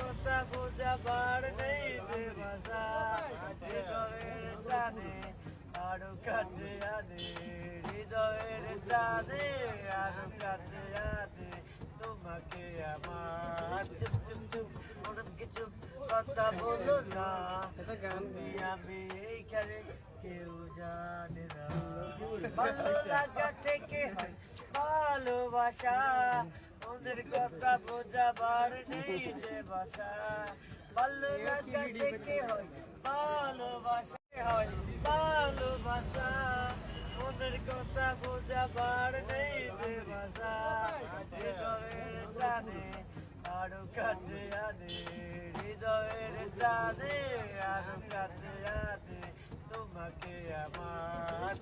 কথা বোঝাবার নেই যে ভাষা হৃদয়ের টানে আরও কাছে আনে, হৃদয়ের টানে আরও কাছে আনে। তোমাকে আমার চুপ চুপ চুপ অনেক কিছু কথা বলো না। তুমি আমি এইখানে কেউ জানে না। ভালো লাগা থেকে হয় ভালোবাসা। কথা বোঝাবার নেই যে ভাষা ভালো লাগা থেকে হয়, ভালোবাসা হয়, ভালোবাসা। ওদের কথা বোঝাবার নেই যে ভাষা হৃদয়ের টানে আরও কাছে আনে, হৃদয়ের টানে আরও কাছে আনে। তোমাকে আমার।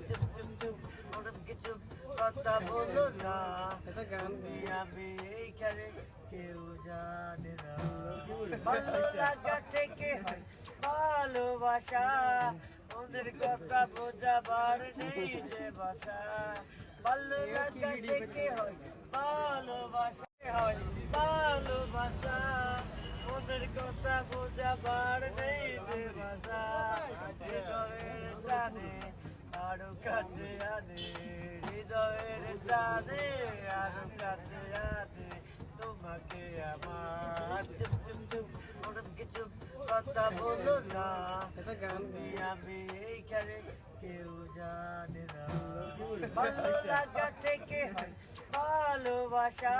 কিছু কথা বলো না। আমি এইখানে কেউ জানে না। ভালো লাগা থেকে হয় ভালোবাসা। ওদের কথা বোঝাবার নেই যে বাসা ভালো লাগা থেকে হয় ভালোবাসা হয় ভালোবাসা ওদের কথা বোঝাবার নেই যে ভাষা হৃদয়ের টানে আরও কাছে আনে, হৃদয়ের টানে, আরও কাছে আনে, তোমাকে আমার। চুপ চুপ চুপ অনেক কিছু কথা বলো না। তুমি, আমি এইখানে কেউ জানে না। ভালো লাগা থেকে হয় ভালোবাসা।